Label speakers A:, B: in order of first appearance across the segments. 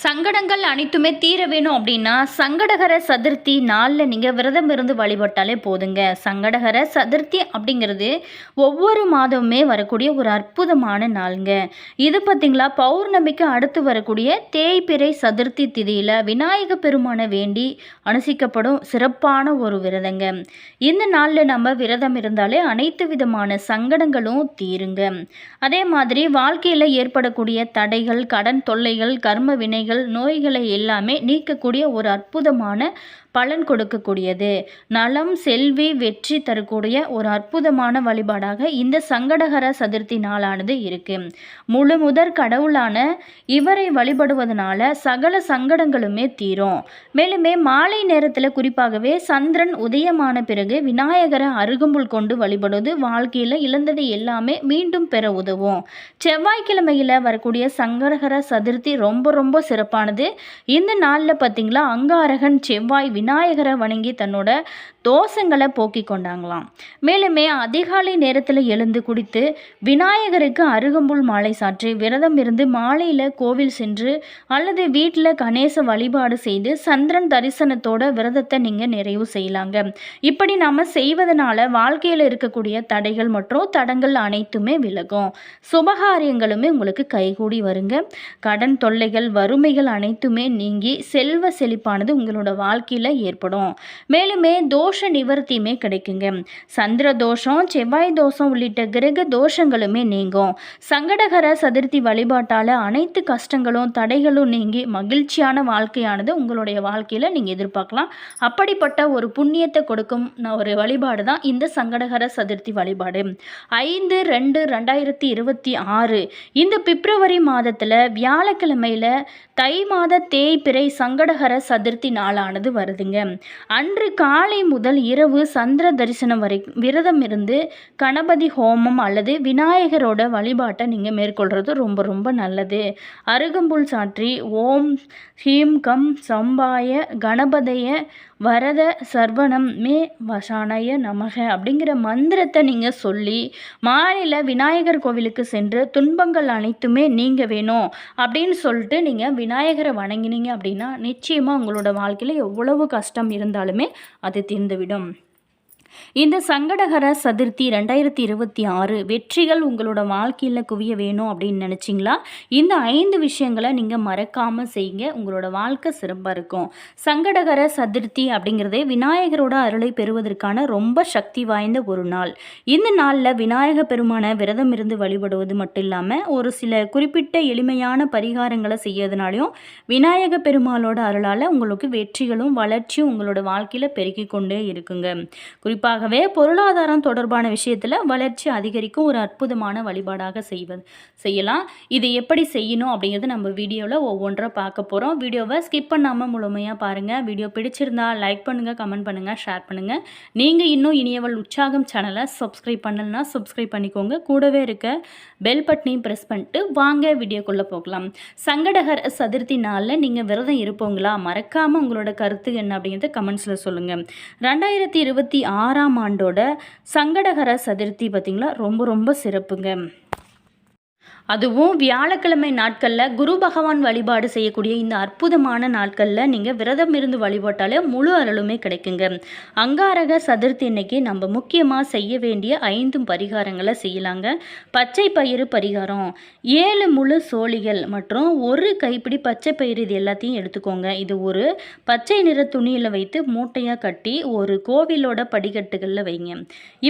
A: சங்கடங்கள் அனைத்துமே தீர வேணும் அப்படின்னா சங்கடகர சதுர்த்தி நாளில் நீங்கள் விரதம் இருந்து வழிபட்டாலே போதுங்க. சங்கடகர சதுர்த்தி அப்படிங்கிறது ஒவ்வொரு மாதமுமே வரக்கூடிய ஒரு அற்புதமான நாளுங்க. இது பார்த்திங்களா பௌர்ணமிக்கு அடுத்து வரக்கூடிய தேய்பிறை சதுர்த்தி திதியில் விநாயக பெருமானை வேண்டி அனுசிக்கப்படும் சிறப்பான ஒரு விரதங்க. இந்த நாளில் நம்ம விரதம் இருந்தாலே அனைத்து விதமான சங்கடங்களும் தீருங்க. அதே மாதிரி வாழ்க்கையில் ஏற்படக்கூடிய தடைகள் கடன் தொல்லைகள் கர்ம வினை வினைகள் நோய்களை எல்லாமே நீக்கக்கூடிய ஒரு அற்புதமான பலன் கொடுக்கக்கூடியது. நலம் செல்வி வெற்றி தரக்கூடிய ஒரு அற்புதமான வழிபாடாக இந்த சங்கடகர சதுர்த்தி நாளானது இருக்கு. முழு முதற் கடவுளான இவரை வழிபடுவதனால சகல சங்கடங்களுமே தீரும். மேலுமே மாலை நேரத்தில் குறிப்பாகவே சந்திரன் உதயமான பிறகு விநாயகரை அருகம்புல் கொண்டு வழிபடுவது வாழ்க்கையில் இழந்தது எல்லாமே மீண்டும் பெற உதவும். செவ்வாய்க்கிழமையில் வரக்கூடிய சங்கடகர சதுர்த்தி ரொம்ப ரொம்ப சிறப்பானது. இந்த நாளில் பார்த்தீங்களா அங்காரகன் செவ்வாய் விநாயகரை வணங்கி தன்னோட தோஷங்களை போக்கி கொண்டாங்களாம். மேலுமே அதிகாலை நேரத்தில் எழுந்து குடித்து விநாயகருக்கு அருகம்புல் மாலை சாற்றி விரதம் இருந்து மாலையில் கோவில் சென்று அல்லது வீட்டில் கணேச வழிபாடு செய்து சந்திரன் தரிசனத்தோட விரதத்தை நீங்கள் நிறைவு செய்யலாங்க. இப்படி நாம் செய்வதனால வாழ்க்கையில் இருக்கக்கூடிய தடைகள் மற்றும் தடங்கள் அனைத்துமே விலகும். சுபகாரியங்களுமே உங்களுக்கு கைகூடி வருங்க. கடன் தொல்லைகள் வறுமைகள் அனைத்துமே நீங்கி செல்வ செழிப்பானது உங்களோட வாழ்க்கையில் ஏற்படும். மேலுமே தோஷ நிவர்த்தியுமே கிடைக்குங்க. சந்திர தோஷம் செவ்வாய் தோஷம் உள்ளிட்ட கிரக தோஷங்களுமே நீங்கும். சங்கடகர சதுர்த்தி வழிபாட்டால் அனைத்து கஷ்டங்களும் தடைகளும் நீங்கி மகிழ்ச்சியான வாழ்க்கையானது உங்களுடைய வாழ்க்கையில் நீங்கள் எதிர்பார்க்கலாம். அப்படிப்பட்ட ஒரு புண்ணியத்தை கொடுக்கும் ஒரு வழிபாடு தான் இந்த சங்கடகர சதுர்த்தி வழிபாடு. ஐந்து ரெண்டு ரெண்டாயிரத்தி இருபத்தி ஆறு. இந்த பிப்ரவரி மாதத்தில் வியாழக்கிழமையில் தை மாத தேய்பிறை சங்கடகர சதுர்த்தி நாளானது வருது. வருதுங்க அன்று காலை முதல் இரவு சந்திர தரிசனம் வரை விரதம் இருந்து கணபதி ஹோமம் அல்லது விநாயகரோட வழிபாட்டை நீங்கள் மேற்கொள்கிறது ரொம்ப ரொம்ப நல்லது. அருகம்புல் சாற்றி ஓம் ஹீம் கம் சம்பாய கணபதைய வரத சர்வணம் மே வசானய நமக அப்படிங்கிற மந்திரத்தை நீங்கள் சொல்லி மாலையில் விநாயகர் கோவிலுக்கு சென்று துன்பங்கள் அனைத்துமே நீங்கள் வேணும் அப்படின்னு சொல்லிட்டு நீங்கள் விநாயகரை வணங்கினீங்க அப்படின்னா நிச்சயமாக உங்களோட வாழ்க்கையில் எவ்வளவு கஷ்டம் இருந்தாலுமே அது தீர்ந்துவிடும். இந்த சங்கடகர சதுர்த்தி ரெண்டாயிரத்தி இருபத்தி ஆறு வெற்றிகள் உங்களோட வாழ்க்கையில் குவிய வேணும் அப்படின்னு நினச்சிங்களா? இந்த ஐந்து விஷயங்களை நீங்கள் மறக்காமல் செய்யுங்க. உங்களோட வாழ்க்கை சிறப்பாக இருக்கும். சங்கடகர சதுர்த்தி அப்படிங்கிறதே விநாயகரோட அருளை பெறுவதற்கான ரொம்ப சக்தி வாய்ந்த ஒரு நாள். இந்த நாளில் விநாயக பெருமானை விரதம் இருந்து வழிபடுவது மட்டும் இல்லாமல் ஒரு சில குறிப்பிட்ட எளிமையான பரிகாரங்களை செய்யறதுனாலையும் விநாயக பெருமாளோட அருளால் உங்களுக்கு வெற்றிகளும் வளர்ச்சியும் உங்களோட வாழ்க்கையில் பெருக்கிக் கொண்டே இருக்குங்க குறிப்பாகவே பொருளாதாரம் தொடர்பான விஷயத்தில் வளர்ச்சி அதிகரிக்கும் ஒரு அற்புதமான வழிபாடாக செய்வது செய்யலாம். இது எப்படி செய்யணும் அப்படிங்கிறது நம்ம வீடியோவில் ஒவ்வொன்றா பார்க்க போகிறோம் வீடியோவை ஸ்கிப் பண்ணாமல் முழுமையாக பாருங்கள் வீடியோ பிடிச்சிருந்தா லைக் பண்ணுங்கள் கமெண்ட் பண்ணுங்கள் ஷேர் பண்ணுங்கள் நீங்கள் இன்னும் இனியவள் உற்சாகம் சேனலை சப்ஸ்கிரைப் பண்ணலன்னா சப்ஸ்கிரைப் பண்ணிக்கோங்க. கூடவே இருக்க பெல் பட்டனையும் ப்ரெஸ் பண்ணிட்டு வாங்க வீடியோக்குள்ளே போகலாம். சங்கடகர் சதுர்த்தி நாளில் நீங்கள் விரதம் இருப்போங்களா? மறக்காமல் உங்களோட கருத்து என்ன அப்படிங்கிறத கமெண்ட்ஸில் சொல்லுங்கள் ரெண்டாயிரத்தி இருபத்தி ஆறாம் ஆண்டோட சங்கடகர சதுர்த்தி பார்த்திங்களா? ரொம்ப ரொம்ப சிறப்புங்க. அதுவும் வியாழக்கிழமை நாட்களில் குரு பகவான் வழிபாடு செய்யக்கூடிய இந்த அற்புதமான நாட்களில் நீங்கள் விரதம் இருந்து வழிபட்டாலே முழு அருளுமே கிடைக்குங்க. அங்காரக சதுர்த்தி இன்னைக்கு நம்ம முக்கியமாக செய்ய வேண்டிய ஐந்து பரிகாரங்களை செய்யலாங்க. பச்சை பயிறு பரிகாரம் ஏழு முழு சோழிகள் மற்றும் ஒரு கைப்பிடி பச்சை பயிறு இது எல்லாத்தையும் எடுத்துக்கோங்க. இது ஒரு பச்சை நிற துணியில் வைத்து மூட்டையாக கட்டி ஒரு கோவிலோட படிக்கட்டுகளில் வைங்க.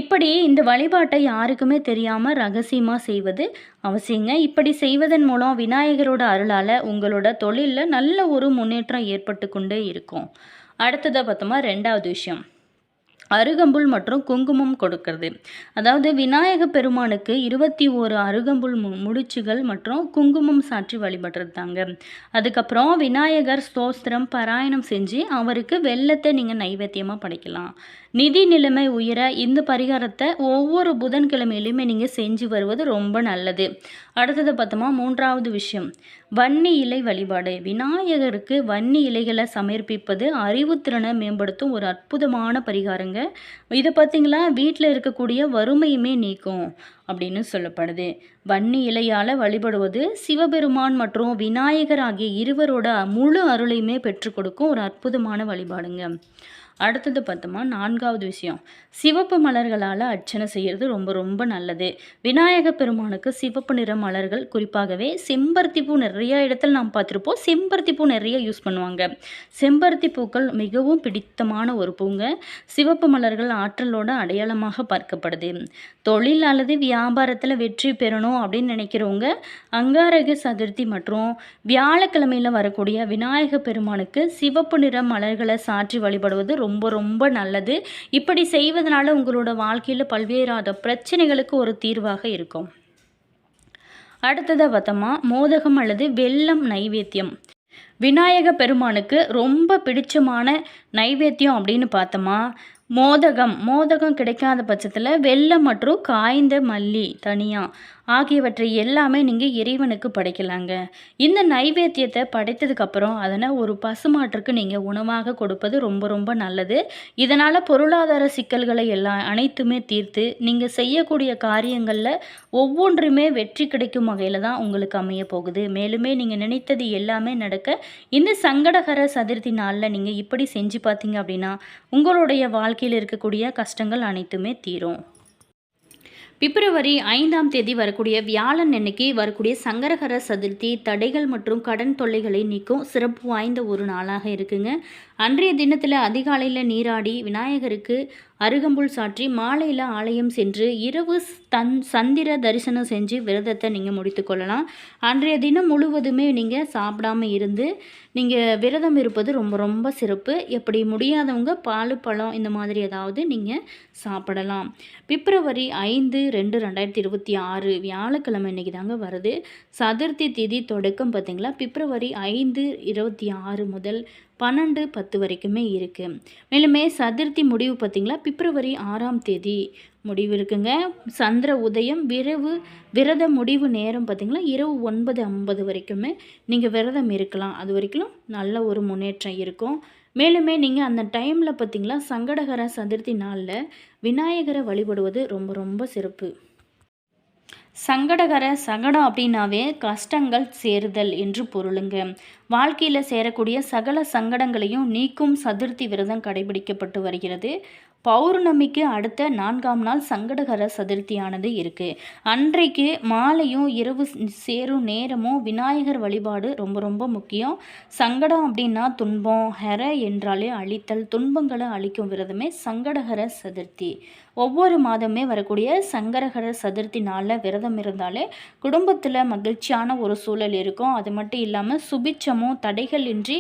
A: இப்படி இந்த வழிபாட்டை யாருக்குமே தெரியாமல் ரகசியமாக செய்வது அவசியங்க. இப்படி செய்வதன் மூலம் விநாயகரோட அருளால் உங்களோட தொழிலில் நல்ல ஒரு முன்னேற்றம் ஏற்பட்டு கொண்டே இருக்கும். அடுத்ததாக பார்த்தோமா? ரெண்டாவது விஷயம். அருகம்புல் மற்றும் குங்குமம் கொடுக்கறது. அதாவது விநாயக பெருமானுக்கு இருபத்தி ஓரு அருகம்புல் மு முடிச்சுகள் மற்றும் குங்குமம் சாற்றி வழிபடுறதாங்க அதுக்கப்புறம் விநாயகர் ஸ்தோத்திரம் பாராயணம் செஞ்சு அவருக்கு வெள்ளத்தை நீங்கள் நைவேத்தியமாக படைக்கலாம். நிதி நிலைமை உயர இந்த பரிகாரத்தை ஒவ்வொரு புதன்கிழமையிலுமே நீங்கள் செஞ்சு வருவது ரொம்ப நல்லது. அடுத்தது பார்த்தோமா மூன்றாவது விஷயம். வன்னி இலை வழிபாடு. விநாயகருக்கு வன்னி இலைகளை சமர்ப்பிப்பது அறிவுத்திறனை மேம்படுத்தும் ஒரு அற்புதமான பரிகாரங்க. இது பார்த்திங்களா? வீட்டில் இருக்கக்கூடிய வறுமையுமே நீக்கும் அப்படின்னு சொல்லப்படுது. வன்னி இலையால் வழிபடுவது சிவபெருமான் மற்றும் விநாயகர் ஆகிய இருவரோட முழு அருளையுமே பெற்றுக் கொடுக்கும் ஒரு அற்புதமான வழிபாடுங்க. அடுத்தது பார்த்தோமா நான்காவது விஷயம். சிவப்பு மலர்களால் அர்ச்சனை செய்கிறது ரொம்ப ரொம்ப நல்லது. விநாயக பெருமானுக்கு சிவப்பு நிற மலர்கள் குறிப்பாகவே செம்பருத்தி பூ நிறைய இடத்துல நாம் பார்த்துருப்போம். செம்பருத்தி பூ நிறைய யூஸ் பண்ணுவாங்க. செம்பருத்தி பூக்கள் மிகவும் பிடித்தமான ஒரு பூங்க. சிவப்பு மலர்கள் ஆற்றலோட அடையாளமாக பார்க்கப்படுது. தொழில் அல்லது வியாபாரத்தில் வெற்றி பெறணும் அப்படின்னு நினைக்கிறவங்க அங்காரக சதுர்த்தி மற்றும் வியாழக்கிழமையில் வரக்கூடிய விநாயக பெருமானுக்கு சிவப்பு நிற மலர்களை சாற்றி வழிபடுவது ரொம்ப ரொம்ப ரொம்ப நல்லது. இப்படி செய்வதனால உங்களோட வாழ்க்கையில் பல்வேறாத பிரச்சனைகளுக்கு ஒரு தீர்வாக இருக்கும். அடுத்ததாக பார்த்தோமா மோதகம் அல்லது வெள்ளம் நைவேத்தியம். விநாயக பெருமானுக்கு ரொம்ப பிடிச்சமான நைவேத்தியம் அப்படின்னு பார்த்தோமா மோதகம். மோதகம் கிடைக்காத பட்சத்தில் வெள்ளம் மற்றும் காய்ந்த மல்லி தனியாக ஆகியவற்றை எல்லாமே நீங்கள் இறைவனுக்கு படைக்கலாங்க. இந்த நைவேத்தியத்தை படைத்ததுக்கப்புறம் அதனை ஒரு பசுமாட்டுக்கு நீங்கள் உணவாக கொடுப்பது ரொம்ப ரொம்ப நல்லது. இதனால் பொருளாதார சிக்கல்களை எல்லாம் அனைத்துமே தீர்த்து நீங்கள் செய்யக்கூடிய காரியங்களில் ஒவ்வொன்றுமே வெற்றி கிடைக்கும் வகையில் தான் உங்களுக்கு அமைய போகுது. மேலுமே நீங்கள் நினைத்தது எல்லாமே நடக்க இந்த சங்கடகர சதுர்த்தி நாளில் நீங்கள் இப்படி செஞ்சு பார்த்தீங்க அப்படின்னா உங்களுடைய வாழ்க்கையில் இருக்கக்கூடிய கஷ்டங்கள் அனைத்துமே தீரும். பிப்ரவரி ஐந்தாம் தேதி வரக்கூடிய வியாழன் அன்னைக்கு வரக்கூடிய சங்கரகர சதுர்த்தி தடைகள் மற்றும் கடன் தொல்லைகளை நீக்கும் சிறப்பு வாய்ந்த ஒரு நாளாக இருக்குங்க. அன்றைய தினத்தில் அதிகாலையில் நீராடி விநாயகருக்கு அருகம்புல் சாற்றி மாலையில் ஆலயம் சென்று இரவு தன் சந்திர தரிசனம் செஞ்சு விரதத்தை நீங்கள் முடித்துக்கொள்ளலாம் அன்றைய தினம் முழுவதுமே நீங்கள் சாப்பிடாம இருந்து நீங்கள் விரதம் இருப்பது ரொம்ப ரொம்ப சிறப்பு. எப்படி முடியாதவங்க பால் பழம் இந்த மாதிரி ஏதாவது நீங்கள் சாப்பிடலாம். பிப்ரவரி ஐந்து ரெண்டு ரெண்டாயிரத்தி இருபத்தி ஆறு வியாழக்கிழமை இன்றைக்கி தாங்க வருது. சதுர்த்தி திதி தொடக்கம் பார்த்திங்களா? பிப்ரவரி ஐந்து இருபத்தி ஆறு முதல் பன்னெண்டு பத்து வரைக்குமே இருக்குது மேலுமே சதுர்த்தி முடிவு பார்த்திங்களா? பிப்ரவரி ஆறாம் தேதி முடிவு இருக்குங்க. சந்திர உதயம் விரவு விரத முடிவு நேரம் பார்த்திங்களா? இரவு ஒன்பது ஐம்பது வரைக்குமே நீங்கள் விரதம் இருக்கலாம். அது வரைக்கும் நல்ல ஒரு முன்னேற்றம் இருக்கும். மேலுமே நீங்கள் அந்த டைமில் பார்த்திங்களா? சங்கடகர சதுர்த்தி நாளில் விநாயகரை வழிபடுவது ரொம்ப ரொம்ப சிறப்பு. சங்கடகர சகடம் அப்படின்னாவே கஷ்டங்கள் சேருதல் என்று பொருளுங்க. வாழ்க்கையில் சேரக்கூடிய சகல சங்கடங்களையும் நீக்கும் சதுர்த்தி விரதம் கடைபிடிக்கப்பட்டு வருகிறது. பௌர்ணமிக்கு அடுத்த நான்காம் நாள் சங்கடகர சதுர்த்தியானது இருக்குது அன்றைக்கு மாலையும் இரவு சேரும் நேரமும் விநாயகர் வழிபாடு ரொம்ப ரொம்ப முக்கியம். சங்கடம் அப்படின்னா துன்பம் ஹர என்றாலே அழித்தல் துன்பங்களை அழிக்கும் விரதமே சங்கடகர சதுர்த்தி. ஒவ்வொரு மாதமே வரக்கூடிய சங்கரகர சதுர்த்தி நாளில் விரதம் இருந்தாலே குடும்பத்தில் மகிழ்ச்சியான ஒரு சூழல் இருக்கும். அது மட்டும் இல்லாமல் சுபிச்சமும் தடைகள் இன்றி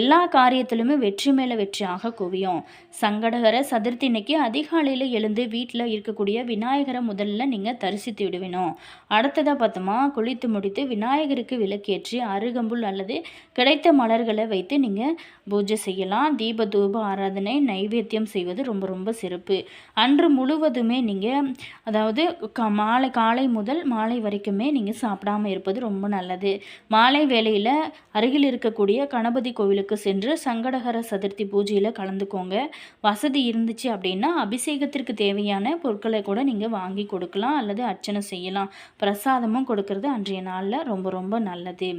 A: எல்லா காரியத்திலுமே வெற்றி மேலே வெற்றியாக குவியும். சங்கடகர சதுர்த்தி இன்னைக்கு அதிகாலையில் எழுந்து வீட்டில் இருக்கக்கூடிய விநாயகரை முதல்ல நீங்கள் தரிசித்து விடுவினோம் அடுத்ததாக பார்த்தோமா குளித்து முடித்து விநாயகருக்கு விளக்கேற்றி அருகம்புல் அல்லது கிடைத்த மலர்களை வைத்து நீங்கள் பூஜை செய்யலாம். தீப தூப ஆராதனை நைவேத்தியம் செய்வது ரொம்ப ரொம்ப சிறப்பு. அன்று முழுவதுமே நீங்கள் அதாவது மாலை காலை முதல் மாலை வரைக்குமே நீங்கள் சாப்பிடாமல் இருப்பது ரொம்ப நல்லது. மாலை வேளையில் அருகில் இருக்கக்கூடிய கணபதி கோவிலுக்கு சென்று சங்கடகர சதுர்த்தி பூஜையில் கலந்துக்கோங்க. வசதி இருந்துச்சு அப்படின்னா அபிஷேகத்திற்கு தேவையான பொருட்களை கூட நீங்கள் வாங்கி கொடுக்கலாம் அல்லது அர்ச்சனை செய்யலாம். பிரசாதமும் கொடுக்கறது அன்றைய நாளில் ரொம்ப ரொம்ப நல்லது.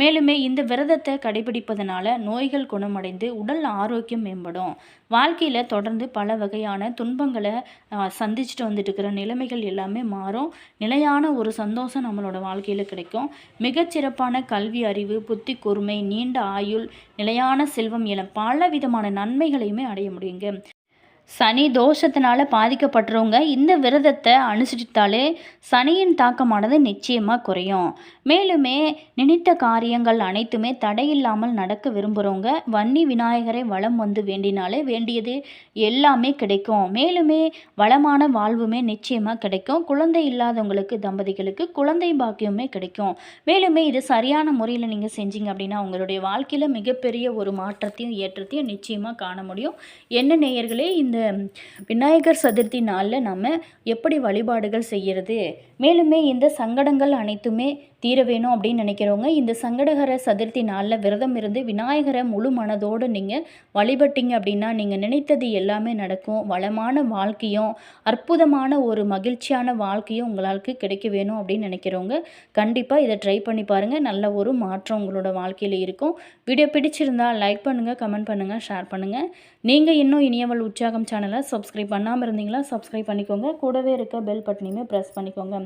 A: மேலுமே இந்த விரதத்தை கடைபிடிப்பதனால நோய்கள் குணமடைந்து உடல் ஆரோக்கியம் மேம்படும். வாழ்க்கையில் தொடர்ந்து பல வகையான துன்பங்களை சந்திச்சுட்டு வந்துட்டு இருக்கிற நிலைமைகள் எல்லாமே மாறும். நிலையான ஒரு சந்தோஷம் நம்மளோட வாழ்க்கையில் கிடைக்கும். மிகச்சிறப்பான கல்வி அறிவு புத்தி கூர்மை நீண்ட ஆயுள் நிலையான செல்வம் என பல விதமான நன்மைகளையுமே அடைய முடியுங்க. சனி தோஷத்தினால பாதிக்கப்பட்டவங்க இந்த விரதத்தை அனுசரித்தாலே சனியின் தாக்கமானது நிச்சயமாக குறையும். மேலுமே நினைத்த காரியங்கள் அனைத்துமே தடையில்லாமல் நடக்க விரும்புகிறவங்க வன்னி விநாயகரை வளம் வந்து வேண்டினாலே வேண்டியது எல்லாமே கிடைக்கும். மேலுமே வளமான வாழ்வுமே நிச்சயமாக கிடைக்கும். குழந்தை இல்லாதவங்களுக்கு தம்பதிகளுக்கு குழந்தை பாக்கியமே கிடைக்கும். மேலுமே இது சரியான முறையில் நீங்கள் செஞ்சீங்க அப்படின்னா உங்களுடைய வாழ்க்கையில் மிகப்பெரிய ஒரு மாற்றத்தையும் ஏற்றத்தையும் நிச்சயமாக காண முடியும். என்ன நேயர்களே இந்த இந்த விநாயகர் சதுர்த்தி நாளில் நம்ம எப்படி வழிபாடுகள் செய்கிறது மேலுமே இந்த சங்கடங்கள் அனைத்துமே தீர வேணும் அப்படின்னு நினைக்கிறவங்க இந்த சங்கடகர சதுர்த்தி நாளில் விரதம் இருந்து விநாயகரை முழு மனதோடு நீங்கள் வழிபட்டீங்க அப்படின்னா நீங்கள் நினைத்தது எல்லாமே நடக்கும். வளமான வாழ்க்கையும் அற்புதமான ஒரு மகிழ்ச்சியான வாழ்க்கையும் உங்களுக்கு கிடைக்க வேணும் அப்படின்னு நினைக்கிறவங்க கண்டிப்பாக இதை ட்ரை பண்ணி பாருங்கள் நல்ல ஒரு மாற்றம் உங்களோட வாழ்க்கையில் இருக்கும். வீடியோ பிடிச்சிருந்தால் லைக் பண்ணுங்கள் கமெண்ட் பண்ணுங்கள் ஷேர் பண்ணுங்கள் நீங்கள் இன்னும் இனியவள் உற்சாகம் சேனலை சப்ஸ்கிரைப் பண்ணாமல் இருந்தீங்களா சப்ஸ்கிரைப் பண்ணிக்கோங்க. கூடவே இருக்க பெல் பட்டனையுமே ப்ரெஸ் பண்ணிக்கோங்க.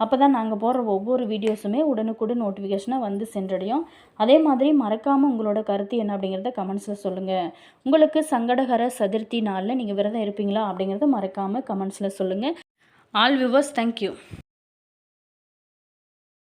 A: அப்போ தான் நாங்கள் போடுற ஒவ்வொரு வீடியோஸுமே உடனுக்குடன் நோட்டிஃபிகேஷனாக வந்து சென்றடையும். அதே மாதிரி மறக்காமல் உங்களோட கருத்து என்ன அப்படிங்கிறத கமெண்ட்ஸில் சொல்லுங்கள் உங்களுக்கு சங்கடகர சதுர்த்தி நாளில் நீங்கள் விரதம் இருப்பீங்களா அப்படிங்கிறத மறக்காமல் கமெண்ட்ஸில் சொல்லுங்கள் ஆல் வியூவர்ஸ் தேங்க்யூ